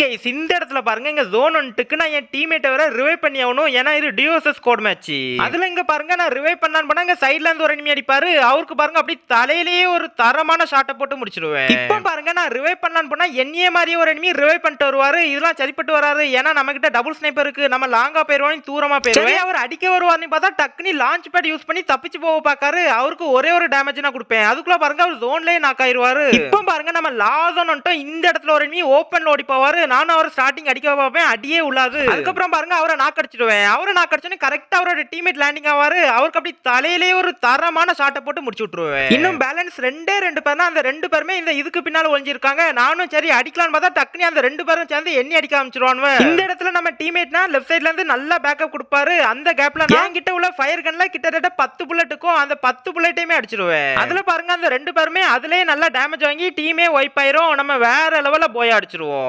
Guys, இந்த இடத்துல பாருங்க இங்க ஜோன் ஒன்ட்டுக்கு நான் என் டீம்மேட்டை வர ரிவைவ் பண்ணி ஆகணும். ஏன்னா இது டியூசஸ் கோட் மேட்ச் அதுல இங்க பாருங்க நான் ரிவைவ் பண்ணான்னு பண்ணா இங்க சைடுல இருந்து ஒரு enemy அடிப்பாரு. அவருக்கு பாருங்க அப்படி தலையிலேயே ஒரு தரமான ஷாட்டை போட்டு முடிச்சிடுவேன் இப்போ பாருங்க நான் ரிவைவ் பண்ணலான்னு பண்ணா என்னையே மாதிரியே ஒரு enemy ரிவைவ் பண்ணிட்டு வருவாரு. இதெல்லாம் சரிப்பட்டு வராது. ஏன்னா நம்ம கிட்ட டபுள் ஸ்னைப்பர் இருக்கு. நம்ம லாங்கா போயிருவோம் தூரமா போயிருவோம் அவர் அடிக்க வருவார்னு பார்த்தா டக்குனி லான்ச் பேட் யூஸ் பண்ணி தப்பிச்சு போக பாக்காரு அவருக்கு ஒரே ஒரு டேமேஜ் நான் கொடுப்பேன். அதுக்குள்ள பாருங்க அவர் ஜோன்லயே நாக் ஆயிருவாரு. இப்போ பாருங்க நம்ம லாசோன் இந்த இடத்துல ஒரு enemy ஓப்பன்ல ஓடி போவாரு. நானும் அவர் ஸ்டார்டிங் அடிக்க பார்ப்பேன் அடியே உள்ளாது. அதுக்கப்புறம் பாருங்க அவரை நாக் அடிச்சிடுவேன். அவரை நாக் அடிச்சோன்னே கரெக்டா அவரோட டீம்மேட் லேண்டிங் ஆவாரு. அவருக்கு அப்படி தலையிலேயே ஒரு தரமான ஷாட்டை போட்டு முடிச்சு விட்டுருவேன். இன்னும் பேலன்ஸ் ரெண்டே ரெண்டு பேர் தான் அந்த ரெண்டு பேருமே இந்த இதுக்கு பின்னால ஒளிஞ்சிருக்காங்க. நானும் சரி அடிக்கலாம்னு பார்த்தா டக்குனி அந்த ரெண்டு பேரும் சேர்ந்து எண்ணி அடிக்க ஆரம்பிச்சிருவானுவ. இந்த இடத்துல நம்ம டீம்மேட்னா லெஃப்ட் சைட்ல இருந்து நல்லா பேக்கப் கொடுப்பாரு. அந்த கேப்ல நான் கிட்ட உள்ள ஃபயர் கன்ல கிட்டத்தட்ட பத்து புல்லட்டுக்கும் அந்த பத்து புல்லட்டையுமே அடிச்சிருவேன். அதுல பாருங்க அந்த ரெண்டு பேருமே அதுலயே நல்லா டேமேஜ் வாங்கி டீமே ஒய்ப் ஆயிரும். நம்ம வேற லெவல்ல போய் அடிச்சிருவோம்.